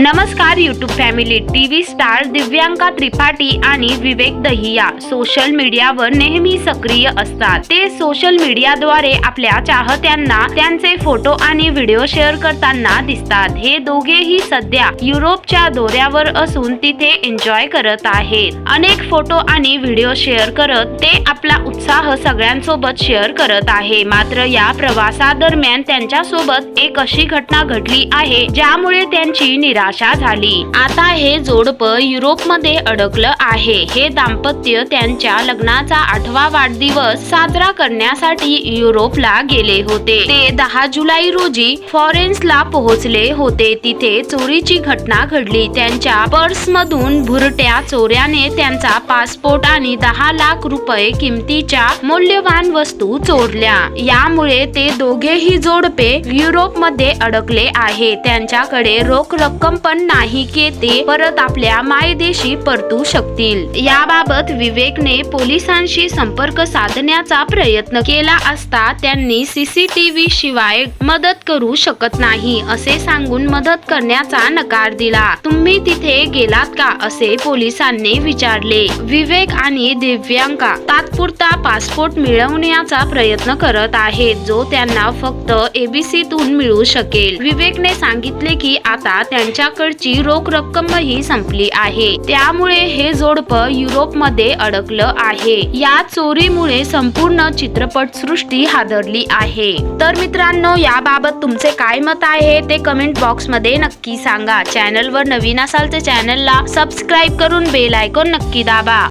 नमस्कार YouTube family T V star Divyanka Tripathi आणि Vivek Dahiya. Social मीडियावर नेहमी सक्रिय असतात. ते सोशल मीडियाद्वारे आपल्या चाहत्यांना त्यांचे फोटो आणि व्हिडिओ शेअर करताना दिसतात. हे दोघेही सध्या युरोपच्या दौऱ्यावर असून तिथे एन्जॉय करत आहेत. अनेक फोटो आणि व्हिडिओ शेअर करत ते आपला उत्साह सगळ्यांसोबत शेअर करत आहे. मात्र या प्रवासादरम्यान त्यांच्यासोबत एक अशी घटना घडली आहे ज्यामुळे त्यांची निरा निराशा झाली. आता हे जोडपं युरोपमध्ये अडकलं आहे. हे दाम्पत्य त्यांच्या लग्नाचा आठवा वाढदिवस साजरा करण्यासाठी युरोपला गेले होते. ते दहा जुलै रोजी फॉरेन्सला पोहोचले होते. तिथे चोरीची घटना घडली. त्यांच्या पर्स मधून भुरट्या चोऱ्याने त्यांचा पासपोर्ट आणि दहा लाख रुपये किमतीच्या मौल्यवान वस्तू चोरल्या. यामुळे ते दोघेही जोडपे युरोपमध्ये अडकले आहे. त्यांच्याकडे रोख रक्कम पण नाही की ते परत आपल्या मायदेशी परतू शकतील. याबाबत विवेकने पोलिसांशी संपर्क साधण्याचा प्रयत्न केला असता त्यांनी सीसीटीव्ही शिवाय मदत करू शकत नाही असे सांगून मदत करण्याचा नकार दिला. तुम्ही तिथे गेलात का? असे पोलिसांनी विचारले. विवेक आणि दिव्यांका तात्पुरता पासपोर्ट मिळवण्याचा प्रयत्न करत आहेत जो त्यांना फक्त एबीसीतून मिळू शकेल. विवेकने सांगितले की आता त्यांच्या त्यांच्याकडची रोख रक्कमही संपली आहे. त्यामुळे हे जोडपं युरोपमध्ये अडकलं आहे. या चोरीमुळे संपूर्ण चित्रपट सृष्टी हादरली आहे. तर मित्रांनो याबाबत तुमचे काय मत आहे ते कमेंट बॉक्समध्ये नक्की सांगा. चॅनल वर नवीन असाल तर चॅनलला सबस्क्राईब करून बेल आयकॉन नक्की दाबा.